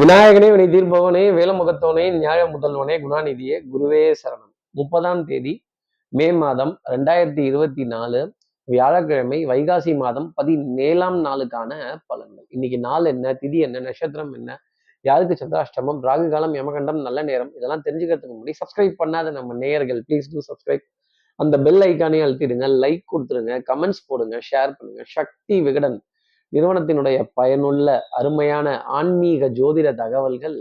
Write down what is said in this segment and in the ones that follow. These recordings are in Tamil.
விநாயகனே வினை தீர்ப்பவனே வேலமுகத்தவனே நியாய முதல்வனே குணாநிதியே குருவே சரணம். முப்பதாம் தேதி மே மாதம் ரெண்டாயிரத்தி இருபத்தி நாலு வியாழக்கிழமை வைகாசி மாதம் பதினேழாம் நாளுக்கான பலன்கள். இன்னைக்கு நாள் என்ன திதி என்ன நட்சத்திரம் என்ன யாருக்கு சந்திராஷ்டமம் ராகு காலம் யமகண்டம் நல்ல நேரம் இதெல்லாம் தெரிஞ்சுக்கிறதுக்கு முன்னாடி சப்ஸ்கிரைப் பண்ணாத நம்ம நேயர்கள் ப்ளீஸ் டூ சப்ஸ்கிரைப் அந்த பெல் ஐக்கானே அழுத்திடுங்க லைக் கொடுத்துருங்க கமெண்ட்ஸ் போடுங்க ஷேர் பண்ணுங்க. சக்தி விகடன். நிறுவனத்தினுடைய பயனுள்ள அருமையான ஆன்மீக ஜோதிட தகவல்கள்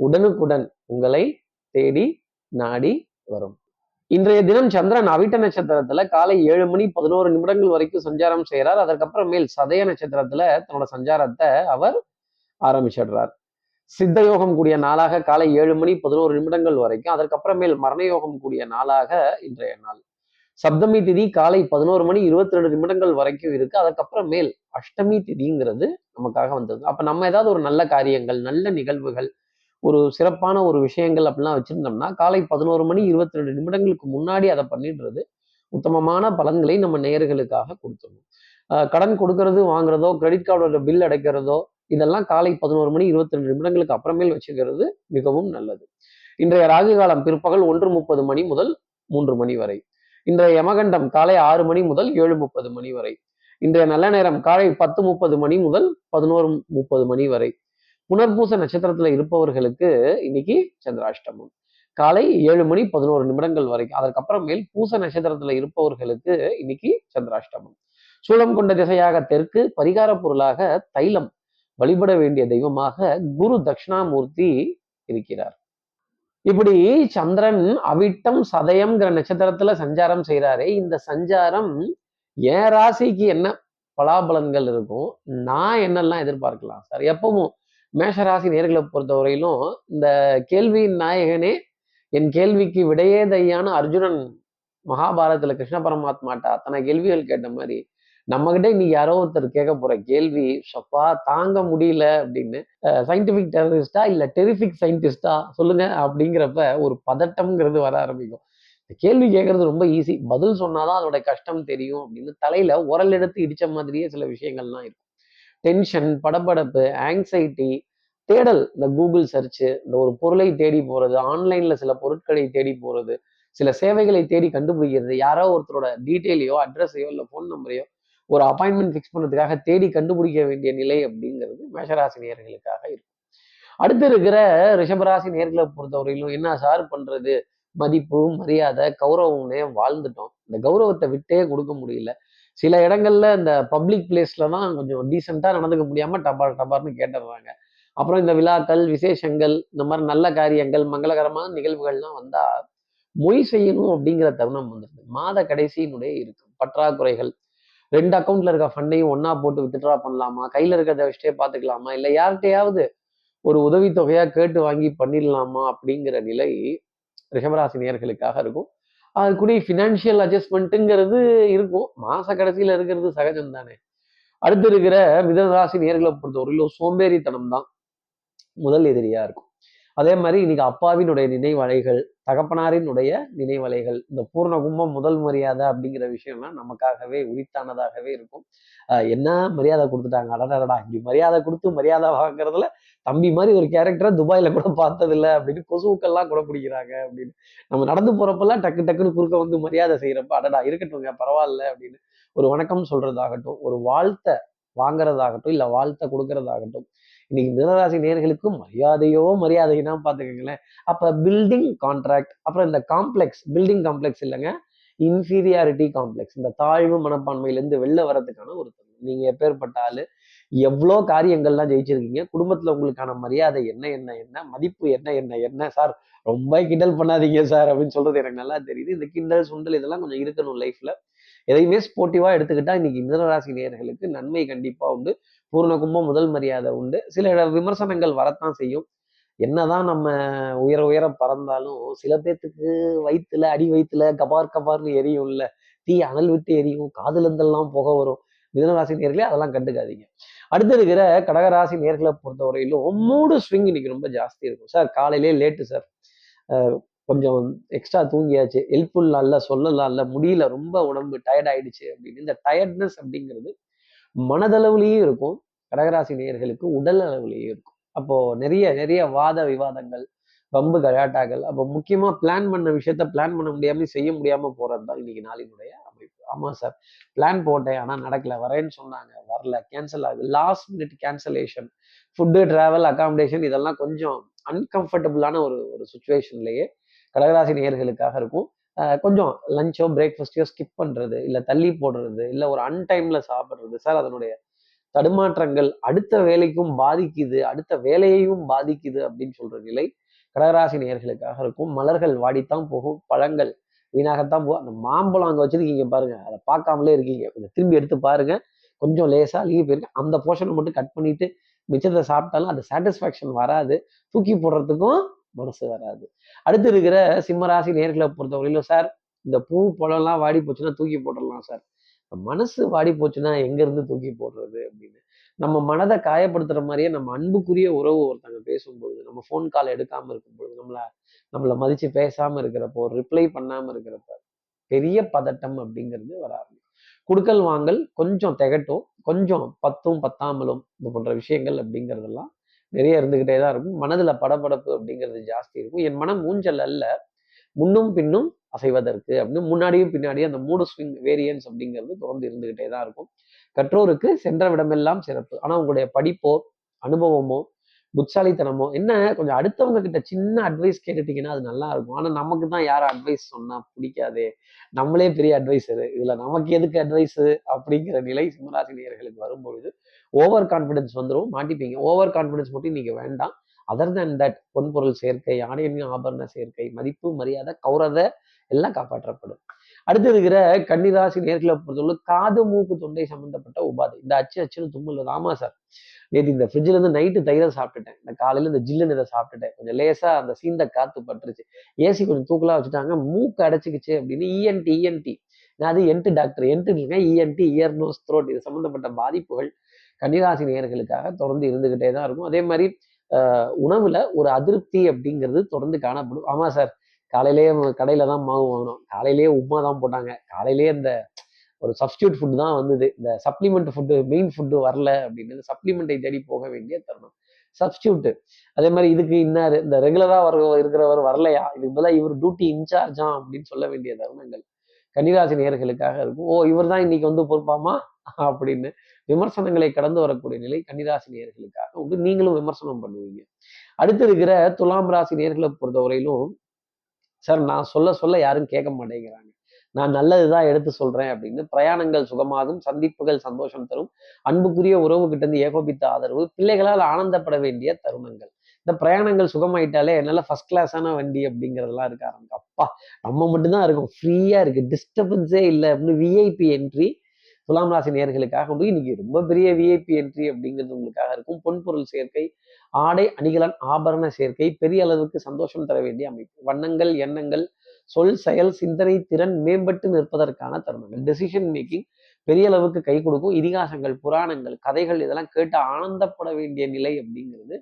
உடனுக்குடன் உங்களை தேடி நாடி வரும். இன்றைய தினம் சந்திரன் அவிட்ட நட்சத்திரத்துல காலை ஏழு மணி பதினோரு நிமிடங்கள் வரைக்கும் சஞ்சாரம் செய்கிறார். அதற்கப்புறமேல் சதய நட்சத்திரத்துல தன்னோட சஞ்சாரத்தை அவர் ஆரம்பிச்சிடுறார். சித்த யோகம் கூடிய நாளாக காலை ஏழு மணி பதினோரு நிமிடங்கள் வரைக்கும் அதற்கப்புறமேல் மரண யோகம் கூடிய நாளாக இன்றைய நாள். சப்தமி திதி காலை பதினோரு மணி இருபத்தி ரெண்டு நிமிடங்கள் வரைக்கும் இருக்கு. அதுக்கப்புறமேல் அஷ்டமி திதிங்கிறது நமக்காக வந்தது அப்ப நம்ம ஏதாவது ஒரு நல்ல காரியங்கள் நல்ல நிகழ்வுகள் ஒரு சிறப்பான ஒரு விஷயங்கள் அப்படிலாம் வச்சிருந்தோம்னா காலை பதினோரு மணி இருபத்தி ரெண்டு நிமிடங்களுக்கு முன்னாடி அதை பண்ணிடுறது உத்தமமான பலன்களை நம்ம நேயர்களுக்காக கொடுத்துடணும். ஆஹ் கடன் கொடுக்கறது வாங்குறதோ கிரெடிட் கார்டோட பில் அடைக்கிறதோ இதெல்லாம் காலை பதினோரு மணி இருபத்தி ரெண்டு நிமிடங்களுக்கு அப்புறமேல் வச்சுக்கிறது மிகவும் நல்லது. இன்றைய ராகு காலம் பிற்பகல் ஒன்று முப்பது மணி முதல் மூன்று மணி வரை. இன்றைய யமகண்டம் காலை ஆறு மணி முதல் ஏழு முப்பது மணி வரை. இன்றைய நல்ல நேரம் காலை பத்து முப்பது மணி முதல் பதினோரு முப்பது மணி வரை. புனர்பூச நட்சத்திரத்துல இருப்பவர்களுக்கு இன்னைக்கு சந்திராஷ்டமம். காலை ஏழு மணி பதினோரு நிமிடங்கள் வரைக்கும் அதற்கப்புறமேல் பூச நட்சத்திரத்துல இருப்பவர்களுக்கு இன்னைக்கு சந்திராஷ்டமம். சூளம் கொண்ட திசையாக தெற்கு பரிகார பொருளாக தைலம் வழிபட வேண்டிய தெய்வமாக குரு தட்சிணாமூர்த்தி இருக்கிறார். இப்படி சந்திரன் அவிட்டம் சதயம்ங்கிற நட்சத்திரத்துல சஞ்சாரம் செய்கிறாரு இந்த சஞ்சாரம் என் ராசிக்கு என்ன பலாபலன்கள் இருக்கும் நான் என்னெல்லாம் எதிர்பார்க்கலாம்? சார் எப்பவும் மேஷராசி நேர்களை பொறுத்தவரையிலும் இந்த கேள்வியின் நாயகனே என் கேள்விக்கு விடையே தையான அர்ஜுனன் மகாபாரதத்துல கிருஷ்ண பரமாத்மாட்ட அத்தனை கேள்விகள் கேட்ட மாதிரி நம்மகிட்ட இன்னைக்கு யாரோ ஒருத்தர் கேட்க போற கேள்வி சப்பா தாங்க முடியல அப்படின்னு சயின்டிபிக் டெரரிஸ்டா இல்ல டெரிஃபிக் சயின்டிஸ்டா சொல்லுங்க அப்படிங்கிறப்ப ஒரு பதட்டம்ங்கிறது வர ஆரம்பிக்கும். இந்த கேள்வி கேட்கறது ரொம்ப ஈஸி பதில் சொன்னாதான் அதோட கஷ்டம் தெரியும் அப்படின்னு தலையில உரல் எடுத்து இடிச்ச மாதிரியே சில விஷயங்கள்லாம் இருக்கும். டென்ஷன் படபடப்பு ஆங்ஸைட்டி தேடல். இந்த கூகுள் சர்ச்சு இந்த ஒரு பொருளை தேடி போறது ஆன்லைன்ல சில பொருட்களை தேடி போறது சில சேவைகளை தேடி கண்டுபிடிக்கிறது யாரோ ஒருத்தரோட டீட்டெயிலையோ அட்ரஸையோ இல்லை ஃபோன் நம்பரையோ ஒரு அப்பாயின்மெண்ட் ஃபிக்ஸ் பண்ணதுக்காக தேடி கண்டுபிடிக்க வேண்டிய நிலை அப்படிங்கிறது மேஷராசி நேர்களுக்காக இருக்கும். அடுத்து இருக்கிற ரிஷபராசி நேர்களை பொறுத்தவரையிலும் என்ன சார் பண்றது? மதிப்பு மரியாதை கௌரவம்னே வாழ்ந்துட்டோம். இந்த கௌரவத்தை விட்டே கொடுக்க முடியல. சில இடங்கள்ல இந்த பப்ளிக் பிளேஸ்ல தான் கொஞ்சம் டீசெண்டா நடந்துக்க முடியாம டபார் டபார்னு கேட்டுடுறாங்க. அப்புறம் இந்த விழாக்கள் விசேஷங்கள் இந்த மாதிரி நல்ல காரியங்கள் மங்களகரமான நிகழ்வுகள்லாம் வந்தா மொய் செய்யணும் அப்படிங்கிற தருணம் வந்துருது. மாத கடைசியினுடைய இருக்கும் பற்றாக்குறைகள் ரெண்டு அக்கௌண்ட்ல இருக்க ஃபண்டையும் ஒன்னா போட்டு வித்ட்ரா பண்ணலாமா? கையில இருக்கிறத வச்சுட்டே பாத்துக்கலாமா? இல்ல யார்கிட்டயாவது ஒரு உதவித்தொகையா கேட்டு வாங்கி பண்ணிடலாமா? அப்படிங்கிற நிலை ரிஷபராசி நேர்களுக்காக இருக்கும். அது ஃபினான்ஷியல் அட்ஜஸ்ட்மெண்ட்டுங்கிறது இருக்கும். மாச கடைசியில இருக்கிறது சகஜம் தானே அடுத்து இருக்கிற மிதனராசி நேர்களை பொறுத்தவரையிலும் சோம்பேறித்தனம் தான் முதல் எதிரியா இருக்கும். அதே மாதிரி இன்னைக்கு அப்பாவினுடைய நினைவலைகள் தகப்பனாரினுடைய நினைவலைகள் இந்த பூர்ண கும்பம் முதல் மரியாதை அப்படிங்கிற விஷயம்லாம் நமக்காகவே உரித்தானதாகவே இருக்கும். என்ன மரியாதை கொடுத்துட்டாங்க? அடடடா இப்படி மரியாதை கொடுத்து மரியாதை வாங்குறதுல தம்பி மாதிரி ஒரு கேரக்டரை துபாயில் கூட பார்த்ததில்ல அப்படின்னு கொசுவுக்கெல்லாம் கூட பிடிக்கிறாங்க அப்படின்னு. நம்ம நடந்து போறப்பெல்லாம் டக்கு டக்குன்னு குறுக்க வந்து மரியாதை செய்யறப்ப அடடா இருக்கட்டும்ங்க பரவாயில்ல அப்படின்னு ஒரு வணக்கம் சொல்றதாகட்டும் ஒரு வாழ்த்தை வாங்குறதாகட்டும் இல்லை வாழ்த்தை கொடுக்கறதாகட்டும் இன்னைக்கு மிதனராசி நேர்களுக்கும் மரியாதையோ மரியாதைனா பார்த்துக்கோங்களேன். அப்போ பில்டிங் கான்ட்ராக்ட் அப்புறம் இந்த காம்ப்ளெக்ஸ் பில்டிங் காம்ப்ளெக்ஸ் இல்லைங்க இன்ஃபீரியாரிட்டி காம்ப்ளெக்ஸ் இந்த தாழ்வு மனப்பான்மையிலேருந்து வெளில வரதுக்கான ஒரு நீங்கள் நீங்க எப்பேற்பட்ட எவ்வளோ காரியங்கள்லாம் ஜெயிச்சிருக்கீங்க குடும்பத்தில் உங்களுக்கான மரியாதை என்ன என்ன என்ன மதிப்பு என்ன என்ன என்ன சார் ரொம்ப கிண்டல் பண்ணாதீங்க சார் அப்படின்னு சொல்றது எனக்கு நல்லா தெரியுது. இந்த கிண்டல் சுண்டல் இதெல்லாம் கொஞ்சம் இருக்கணும் லைஃப்பில் எதையுமே ஸ்போர்ட்டிவாக எடுத்துக்கிட்டால் இன்னைக்கு மிதனராசி நேர்களுக்கு நன்மை கண்டிப்பாக உண்டு. பூர்ண கும்பம் முதல் மரியாதை உண்டு. சில விமர்சனங்கள் வரத்தான் செய்யும். என்னதான் நம்ம உயர உயர பறந்தாலும் சில பேர்த்துக்கு வயிற்றுல அடி வயிற்றுல கபார் கபார்னு எரியும் இல்லை தீ அனல் விட்டு எரியும் காதுல இருந்தெல்லாம் புகை வரும். மிதனராசி நேர்களே அதெல்லாம் கண்டுக்காதீங்க. அடுத்து இருக்கிற கடகராசி நேர்களை பொறுத்தவரையிலும் மூடு ஸ்விங் இன்னைக்கு ரொம்ப ஜாஸ்தி இருக்கும். சார் காலையிலே லேட்டு சார். கொஞ்சம் எக்ஸ்ட்ரா தூங்கியாச்சு. ஹெல்ப்ஃபுல்லாக இல்லை சொல்லலாம் இல்லை முடியல ரொம்ப உடம்பு டயர்ட் ஆயிடுச்சு அப்படின்னு. இந்த டயர்ட்னஸ் அப்படிங்கிறது மனதளவுலேயும் இருக்கும். கடகராசி நேயர்களுக்கு உடல் அளவுலேயும் இருக்கும். அப்போ நிறைய நிறைய வாத விவாதங்கள் வம்பு கலாட்டாக்கள் அப்போ முக்கியமா பிளான் பண்ண விஷயத்த பிளான் பண்ண முடியாமல் செய்ய முடியாம போறது தான் இன்னைக்கு நாளினுடைய அமைப்பு. ஆமா சார் பிளான் போட்டேன் ஆனா நடக்கல. வரேன்னு சொன்னாங்க. வரல. கேன்சல் ஆகுது. Last minute cancellation food travel accommodation இதெல்லாம் கொஞ்சம் அன்கம்ஃபர்டபுளான ஒரு ஒரு சுச்சுவேஷன்லயே கடகராசி நேயர்களுக்காக இருக்கும். கொஞ்சம் லஞ்சோ பிரேக்ஃபாஸ்டையோ ஸ்கிப் பண்ணுறது இல்லை தள்ளி போடுறது இல்லை ஒரு அன்டைமில் சாப்பிட்றது. சார் அதனுடைய தடுமாற்றங்கள் அடுத்த வேலைக்கும் பாதிக்குது அடுத்த வேலையையும் பாதிக்குது அப்படின்னு சொல்கிற நிலை கடகராசி நேர்களுக்காக இருக்கும். மலர்கள் வாடித்தான் போகும் பழங்கள் வீணாகத்தான் போகும். அந்த மாம்பழம் அங்கே வச்சிருக்கீங்க பாருங்க அதை பார்க்காமலே இருக்கீங்க. கொஞ்சம் திரும்பி எடுத்து பாருங்க. கொஞ்சம் லேசாக லீவ் போயிருக்கு. அந்த போர்ஷனை மட்டும் கட் பண்ணிவிட்டு மிச்சத்தை சாப்பிட்டாலும் அந்த சாட்டிஸ்ஃபேக்ஷன் வராது. தூக்கி போடுறதுக்கும் மனசு வராது. அடுத்து இருக்கிற சிம்மராசி நேர்களை பொறுத்தவரையிலும் சார் இந்த பூ பழம்லாம் வாடி போச்சுன்னா தூக்கி போட்டுடலாம் சார். மனசு வாடி போச்சுன்னா எங்க இருந்து தூக்கி போடுறது அப்படின்னு. நம்ம மனதை காயப்படுத்துற மாதிரியே நம்ம அன்புக்குரிய உறவு ஒருத்தங்க பேசும்பொழுது நம்ம ஃபோன் கால் எடுக்காம இருக்கும்பொழுது நம்மள நம்மளை மதிச்சு பேசாம இருக்கிறப்போ ரிப்ளை பண்ணாம இருக்கிறப்ப பெரிய பதட்டம் அப்படிங்கிறது வர ஆரம்பிக்கும். குடுக்கல் வாங்கல் கொஞ்சம் திகட்டும் கொஞ்சம் பத்தும் பத்தாமலும் இது போன்ற விஷயங்கள் அப்படிங்கிறதெல்லாம் நிறைய இருந்துக்கிட்டே தான் இருக்கும். மனதில் படபடப்பு அப்படிங்கிறது ஜாஸ்தி இருக்கும். என் மனம் ஊஞ்சல் அல்ல. முன்னும் பின்னும் அசைவதற்கு அப்படின்னு முன்னாடியும் பின்னாடியும் அந்த மூடு ஸ்விங் வேரியன்ஸ் அப்படிங்கிறது தொடர்ந்து இருந்துக்கிட்டே தான் இருக்கும். கற்றோருக்கு சென்ற விடமெல்லாம் சிறப்பு. ஆனால் உங்களுடைய படிப்போ அனுபவமோ புட்சாலித்தனமோ என்ன கொஞ்சம் அடுத்தவங்க கிட்ட சின்ன அட்வைஸ் கேட்டுட்டீங்கன்னா அது நல்லா இருக்கும். ஆனா நமக்கு தான் யாரும் அட்வைஸ் சொன்னா பிடிக்காதே. நம்மளே பெரிய அட்வைஸரு இதுல நமக்கு எதுக்கு அட்வைஸு அப்படிங்கிற நிலை சிம்மராசினியர்களுக்கு வரும்பொழுது ஓவர் கான்ஃபிடென்ஸ் வந்துடும் மாட்டிப்பீங்க. ஓவர் கான்ஃபிடென்ஸ் மட்டும் நீங்கள் வேண்டாம். அதர் தன் தட் பொன்பொருள் சேர்க்கை ஆணையமின் ஆபரண சேர்க்கை மதிப்பு மரியாதை கௌரத எல்லாம் காப்பாற்றப்படும். அடுத்து இருக்கிற கன்னிராசி நேர்களை பொறுத்தவரை காது மூக்கு தொண்டை சம்பந்தப்பட்ட உபாதை. இந்த அச்சு அச்சுன்னு தும்மல் ஆமா சார். நேற்று இந்த ஃப்ரிட்ஜ்ல இருந்து நைட்டு தயிரை சாப்பிட்டுட்டேன். இந்த காலையில இந்த ஜில்லுன்னு இதை சாப்பிட்டுட்டேன். கொஞ்சம் லேசா அந்த சீந்த காத்து பட்டுருச்சு. ஏசி கொஞ்சம் தூக்கலா வச்சுட்டாங்க. மூக்கு அடைச்சிக்கிச்சு அப்படின்னு இஎன்டி இஎன்டி நான் அது என்ட்டு டாக்டர் என்ட்டு இல்லைங்க இஎன்டி இயர் நோஸ் த்ரோட் இது சம்பந்தப்பட்ட பாதிப்புகள் கன்னிராசி நேர்களுக்காக தொடர்ந்து இருந்துகிட்டே தான் இருக்கும். அதே மாதிரி உணவுல ஒரு அதிருப்தி அப்படிங்கிறது தொடர்ந்து காணப்படும். ஆமா சார் காலையிலேயே கடையில தான் மாவு வாங்கினோம். காலையிலேயே உப்புமா தான் போட்டாங்க. காலையிலேயே இந்த ஒரு சப்ஸ்டியூட் ஃபுட் தான் வந்தது. இந்த சப்ளிமெண்ட் ஃபுட்டு மெயின் ஃபுட்டு வரல அப்படின்னு சப்ளிமெண்ட்டை தேடி போக வேண்டிய தருணம். சப்ஸ்டியூட்டு அதே மாதிரி இதுக்கு இன்னார் இந்த ரெகுலராக வர இருக்கிறவர் வரலையா? இதுக்கு பதிலாக இவர் டியூட்டி இன்சார்ஜா அப்படின்னு சொல்ல வேண்டிய தருணங்கள் கன்னிராசி நேர்களுக்காக இருக்கும். ஓ இவர் தான் இன்னைக்கு வந்து பொறுப்பாமா? அப்படின்னு விமர்சனங்களை கடந்து வரக்கூடிய நிலை கன்னிராசி நேர்களுக்காக உண்டு. நீங்களும் விமர்சனம் பண்ணுவீங்க. அடுத்து இருக்கிற துலாம் ராசி நேர்களை பொறுத்தவரையிலும் சார் நான் சொல்ல சொல்ல யாரும் கேட்க மாட்டேங்கிறாங்க. நான் நல்லதுதான் எடுத்து சொல்றேன் அப்படின்னு பிரயாணங்கள் சுகமாகும் சந்திப்புகள் சந்தோஷம் தரும் அன்புக்குரிய உறவு கிட்ட இருந்து ஏகோபித்த ஆதரவு பிள்ளைகளால் ஆனந்தப்பட வேண்டிய தருணங்கள். இந்த பிரயாணங்கள் சுகமாயிட்டாலே என்னால ஃபர்ஸ்ட் கிளாஸான வண்டி அப்படிங்கிறதெல்லாம் இருக்க ஆரம்பிக்கும். அப்பா நம்ம மட்டும்தான் இருக்கும். ஃப்ரீயா இருக்கு. டிஸ்டர்பன்ஸே இல்லை அப்படின்னு விஐபி என்ட்ரி துலாம் ராசி நேர்களுக்காக வந்து இன்னைக்கு ரொம்ப பெரிய விஐபி என்ட்ரி அப்படிங்கிறது உங்களுக்காக இருக்கும். பொன்பொருள் சேர்க்கை ஆடை அணிகலன் ஆபரண சேர்க்கை பெரிய அளவுக்கு சந்தோஷம் தர வேண்டிய அமைப்பு. வண்ணங்கள் எண்ணங்கள் சொல் செயல் சிந்தனை திறன் மேம்பட்டு நிற்பதற்கான தருணங்கள். டெசிஷன் மேக்கிங் பெரிய அளவுக்கு கை கொடுக்கும். இதிகாசங்கள் புராணங்கள் கதைகள் இதெல்லாம் கேட்டு ஆனந்தப்பட வேண்டிய நிலை அப்படிங்கிறது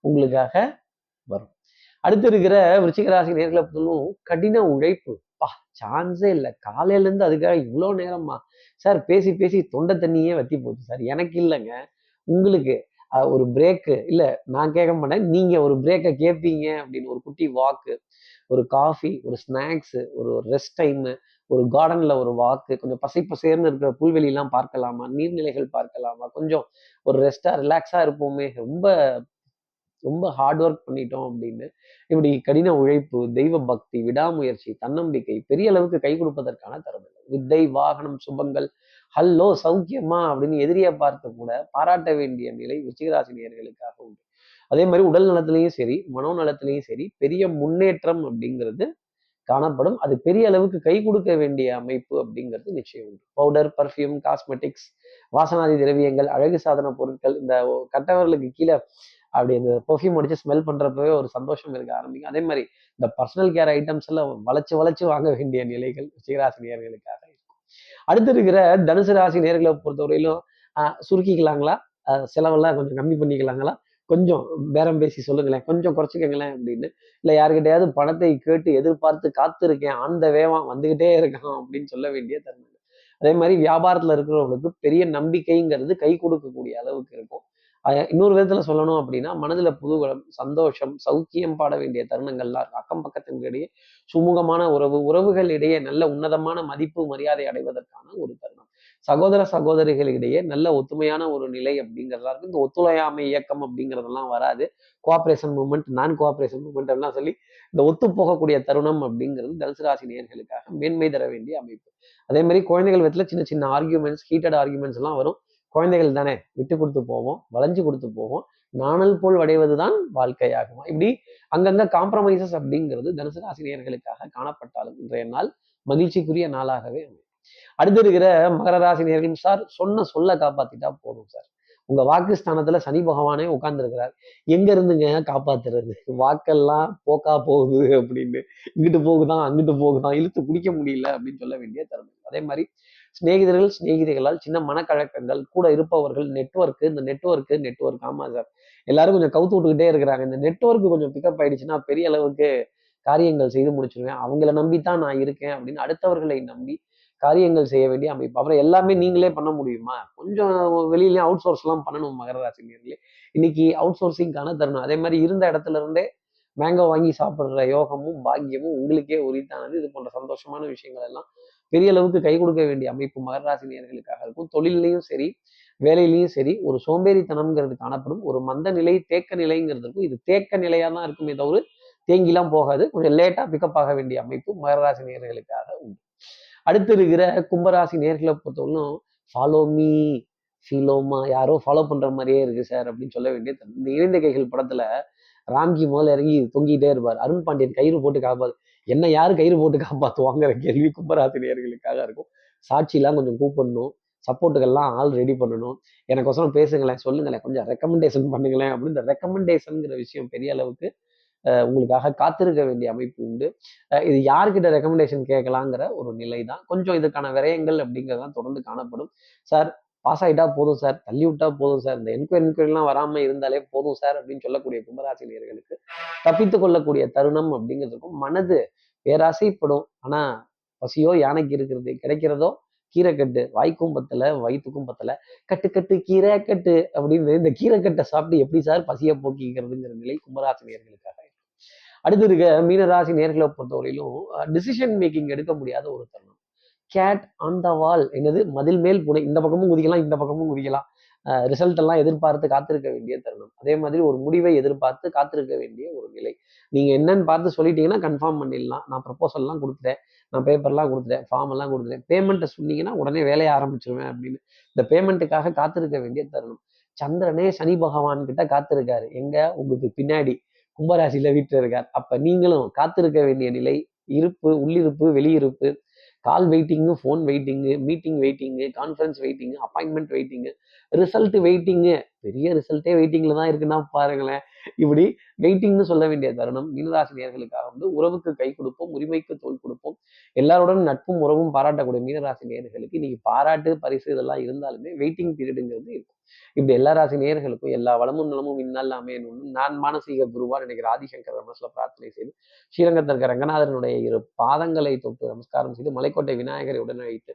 உங்களுக்காக வரும். அடுத்து இருக்கிற விருச்சிகராசி நேர்களை பொறுத்தவரைக்கும் கடின உழைப்பு. பா சான்ஸே இல்லை. காலையில இருந்து அதுக்காக இவ்வளோ நேரமா சார் பேசி பேசி தொண்டை தண்ணியே வத்தி போச்சு சார். எனக்கு இல்லைங்க. உங்களுக்கு ஒரு பிரேக்கு இல்லை நான் கேட்க மாட்டேன். நீங்கள் ஒரு பிரேக்கை கேட்பீங்க அப்படின்னு ஒரு குட்டி வாக்கு ஒரு காஃபி ஒரு ஸ்நாக்ஸு ஒரு ரெஸ்ட் டைமு ஒரு கார்டனில் ஒரு வாக்கு கொஞ்சம் பசை பசேர்னு இருக்கிற புல்வெளிலாம் பார்க்கலாமா? நீர்நிலைகள் பார்க்கலாமா? கொஞ்சம் ஒரு ரெஸ்டாக ரிலாக்ஸாக இருப்போமே. ரொம்ப ரொம்ப ஹார்ட் ஒர்க் பண்ணிட்டோம் அப்படின்னு. இப்படி கடின உழைப்பு தெய்வ பக்தி விடாமுயற்சி தன்னம்பிக்கை பெரிய அளவுக்கு கை கொடுப்பதற்கான தருணங்கள். வித்தை வாகனம் சுபங்கள் ஹல்லோ சௌக்கியமா அப்படின்னு எதிரியை பார்த்து கூட பாராட்ட வேண்டிய நிலை உச்சிகராசினியர்களுக்காக உண்டு. அதே மாதிரி உடல் நலத்திலையும் சரி மனோ நலத்திலையும் சரி பெரிய முன்னேற்றம் அப்படிங்கிறது காணப்படும். அது பெரிய அளவுக்கு கை கொடுக்க வேண்டிய அமைப்பு அப்படிங்கிறது நிச்சயம் உண்டு. பவுடர் பர்ஃப்யூம் காஸ்மெட்டிக்ஸ் வாசனாதி திரவியங்கள் அழகு சாதன பொருட்கள் இந்த கட்டவர்களுக்கு கீழே அப்படி அந்த பர்ஃப்யூம் அடிச்சு ஸ்மெல் பண்றப்பவே ஒரு சந்தோஷம் இருக்க ஆரம்பிக்கும். அதே மாதிரி இந்த பர்சனல் கேர் ஐட்டம்ஸ் எல்லாம் வளைச்சு வளைச்சு வாங்க வேண்டிய நிலைகள் சிகராசி நேர்களுக்காக இருக்கும். அடுத்து இருக்கிற தனுசு ராசி நேர்களை பொறுத்தவரையிலும் சுருக்கிக்கலாங்களா? செலவெல்லாம் கொஞ்சம் கம்மி பண்ணிக்கலாங்களா? கொஞ்சம் பேரம் பேசி சொல்லுங்களேன். கொஞ்சம் குறைச்சிக்கங்களேன் அப்படின்னு. இல்லை யாருக்கிட்டையாவது பணத்தை கேட்டு எதிர்பார்த்து காத்திருக்கேன் அந்த வேகம் வந்துகிட்டே இருக்கான் அப்படின்னு சொல்ல வேண்டிய தருணம் அதே மாதிரி வியாபாரத்தில் இருக்கிறவங்களுக்கு பெரிய நம்பிக்கைங்கிறது கை கொடுக்கக்கூடிய அளவுக்கு இருக்கும். இன்னொரு விதத்துல சொல்லணும் அப்படின்னா மனதுல புதுகுலம் சந்தோஷம் சௌக்கியம் பாட வேண்டிய தருணங்கள்லாம் இருக்கு அக்கம் பக்கத்தினிடையே சுமூகமான உறவு உறவுகள் இடையே நல்ல உன்னதமான மதிப்பு மரியாதை அடைவதற்கான ஒரு தருணம். சகோதர சகோதரிகளிடையே நல்ல ஒத்துமையான ஒரு நிலை அப்படிங்கிறதா இருக்கு இந்த ஒத்துழையாமை இயக்கம் அப்படிங்கிறதெல்லாம் வராது. கோஆபரேஷன் மூமெண்ட் நான் கோஆபரேஷன் மூமெண்ட் எல்லாம் சொல்லி இந்த ஒத்து போகக்கூடிய தருணம் அப்படிங்கிறது தனுசு ராசி நேர்களுக்காக மேன்மை தர வேண்டிய அமைப்பு. அதே மாதிரி குழந்தைகள் விதத்துல சின்ன சின்ன ஆர்கியூமெண்ட்ஸ் ஹீட்டட் ஆர்கியூமெண்ட்ஸ் எல்லாம் வரும். குழந்தைகள் தானே? விட்டு கொடுத்து போவோம் வளைஞ்சு கொடுத்து போவோம். நாணல் போல் வடைவதுதான் வாழ்க்கையாகுமா. இப்படி அங்கங்க காம்ப்ரமைசஸ் அப்படிங்கிறது தனுசு ராசினியர்களுக்காக காணப்பட்டாலும் இன்றைய நாள் மகிழ்ச்சிக்குரிய நாளாகவே அடுத்து இருக்கிற மகர ராசி சார் சொன்ன சொல்ல காப்பாத்திட்டா போதும் சார். உங்க வாக்கு ஸ்தானத்துல சனி பகவானே உட்கார்ந்து இருக்கிறார் எங்க இருந்துங்க காப்பாத்துறது? வாக்கெல்லாம் போக்கா போகுது அப்படின்னு. இங்கிட்டு போகுதான் அங்கிட்டு போகுதான் இழுத்து குடிக்க முடியல அப்படின்னு சொல்ல வேண்டிய தருணம். அதே மாதிரி சிநேகிதர்கள் சிநேகிதிகளால் சின்ன மனக்கழக்கங்கள் கூட இருப்பவர்கள் நெட்வொர்க் இந்த நெட்ஒர்க்கு நெட்வொர்க் ஆமாம் சார் எல்லாரும் கொஞ்சம் கவுத்து விட்டுக்கிட்டே இருக்கிறாங்க. இந்த நெட்ஒர்க் கொஞ்சம் பிக்கப் ஆயிடுச்சுன்னா பெரிய அளவுக்கு காரியங்கள் செய்து முடிச்சிருவேன். அவங்கள நம்பி தான் நான் இருக்கேன் அப்படின்னு அடுத்தவர்களை நம்பி காரியங்கள் செய்ய வேண்டிய அமைப்பு. அப்புறம் எல்லாமே நீங்களே பண்ண முடியுமா? கொஞ்சம் வெளியிலயும் அவுட் சோர்ஸ்லாம் பண்ணணும் மகர ராசினியர்களே இன்னைக்கு அவுட் சோர்சிங்கான தருணம். அதே மாதிரி இருந்த இடத்துல இருந்தே மேங்கோ வாங்கி சாப்பிடுற யோகமும் பாக்கியமும் உங்களுக்கே உரித்தானது. இது போன்ற சந்தோஷமான விஷயங்கள் எல்லாம் பெரிய அளவுக்கு கை கொடுக்க வேண்டிய அமைப்பு மகர ராசினியர்களுக்காக இருக்கும். தொழிலையும் சரி வேலையிலையும் சரி ஒரு சோம்பேறித்தனம்ங்கிறது காணப்படும். ஒரு மந்த நிலை தேக்க நிலைங்கிறது இருக்கும். இது தேக்க நிலையா தான் இருக்குமே தவிர தேங்கிலாம் போகாது. கொஞ்சம் லேட்டா பிக்கப் ஆக வேண்டிய அமைப்பு மகர ராசி உண்டு. அடுத்து இருக்கிற கும்பராசி நேர்களை பொறுத்தவரைக்கும் ஃபாலோ மீ ஃபீலோமா யாரோ ஃபாலோ பண்ற மாதிரியே இருக்கு சார் அப்படின்னு சொல்ல வேண்டிய இந்த இணைந்த கைகள் படத்துல ராம்கி முதல்ல இறங்கி தொங்கிட்டே இருப்பார். அருண் பாண்டியன் கயிறு போட்டு காப்பாரு. என்ன யார் கயிறு போட்டு காப்பாற்றுவாங்கிற கேள்வி கும்பராசி நேயர்களுக்காக இருக்கும். சாட்சிலாம் கொஞ்சம் கூப்பிடணும். சப்போர்ட்டுகள்லாம் ஆள் ரெடி பண்ணணும். எனக்கொசரம் பேசுங்களேன் சொல்லுங்களேன். கொஞ்சம் ரெக்கமெண்டேஷன் பண்ணுங்களேன் அப்படின்னு இந்த ரெக்கமெண்டேஷனுங்கிற விஷயம் பெரிய அளவுக்கு உங்களுக்காக காத்திருக்க வேண்டிய அமைப்பு உண்டு. இது யார்கிட்ட ரெக்கமெண்டேஷன் கேட்கலாங்கிற ஒரு நிலை தான் கொஞ்சம் இதுக்கான விரயங்கள் அப்படிங்கிறதெல்லாம் தொடர்ந்து காணப்படும். சார் பாஸ் ஆகிட்டா போதும் சார் தள்ளி விட்டா போதும் சார் இந்த என்கொயரி என்கொயரிலாம் வராம இருந்தாலே போதும் சார் அப்படின்னு சொல்லக்கூடிய கும்பராசினியர்களுக்கு தப்பித்து கொள்ளக்கூடிய தருணம் அப்படிங்கிறதுக்கும் மனது பேராசைப்படும். ஆனா பசியோ யானைக்கு இருக்கிறது கிடைக்கிறதோ கீரைக்கட்டு வாய்க்கும் பத்தல வயிற்றுக்கும் பத்தல கட்டு கட்டு கீரை கட்டு அப்படின்னு இந்த கீரைக்கட்டை சாப்பிட்டு எப்படி சார் பசியை போக்கிக்கிறதுங்கிற நிலை கும்பராசினியர்களுக்காக இருக்கு. அடுத்து இருக்க மீனராசி நேர்களை பொறுத்தவரையிலும் டிசிஷன் மேக்கிங் எடுக்க முடியாத ஒரு தருணம். கேட் ஆன் த வால் என்னது? மதில் மேல் புனை. இந்த பக்கமும் குதிக்கலாம் இந்த பக்கமும் குதிக்கலாம். ரிசல்ட் எல்லாம் எதிர்பார்த்து காத்திருக்க வேண்டிய தருணம். அதே மாதிரி ஒரு முடிவை எதிர்பார்த்து காத்திருக்க வேண்டிய ஒரு நிலை. நீங்கள் என்னன்னு பார்த்து சொல்லிட்டீங்கன்னா கன்ஃபார்ம் பண்ணிடலாம். நான் ப்ரப்போசல்லாம் கொடுத்துட்டேன். நான் பேப்பர்லாம் கொடுத்துட்டேன். ஃபார்ம் எல்லாம் கொடுத்துட்டேன். பேமெண்ட்டை சொன்னீங்கன்னா உடனே வேலையை ஆரம்பிச்சிருவேன் அப்படின்னு. இந்த பேமெண்ட்டுக்காக காத்திருக்க வேண்டிய தருணம். சந்திரனே சனி பகவான் கிட்ட காத்திருக்காரு. எங்க? உங்களுக்கு பின்னாடி கும்பராசியில வீட்டில் இருக்கார். அப்ப நீங்களும் காத்திருக்க வேண்டிய நிலை இருப்பு உள்ளிருப்பு வெளியிருப்பு call waiting phone waiting meeting waiting conference waiting appointment waiting result waiting பெரிய ரிசல்ட்டே வெயிட்டிங்ல தான் இருக்குன்னா பாருங்களேன். இப்படி வெயிட்டிங்னு சொல்ல வேண்டிய தருணம் மீனராசிநியர்களுக்காக வந்து உறவுக்கு கை கொடுப்போம் உரிமைக்கு தோல் கொடுப்போம். எல்லாருடன் நட்பும் உறவும் பாராட்டக்கூடிய மீனராசி நேயர்களுக்கு இன்னைக்கு பாராட்டு பரிசு இதெல்லாம் இருந்தாலுமே வெயிட்டிங் பீரியடுங்கிறது இருக்கும். இப்படி எல்லா ராசி நேயர்களுக்கும் எல்லா வளமும் நலமும் இந்நாள் அமையணும்னு நான் மானசீக குருவா நினைக்கிற ஆதிசங்கர் மனசுல பிரார்த்தனை செய்து ஸ்ரீரங்கத்திற்கு ரங்கநாதனுடைய இரு பாதங்களை தொட்டு நமஸ்காரம் செய்து மலைக்கோட்டை விநாயகரை உடனழைத்து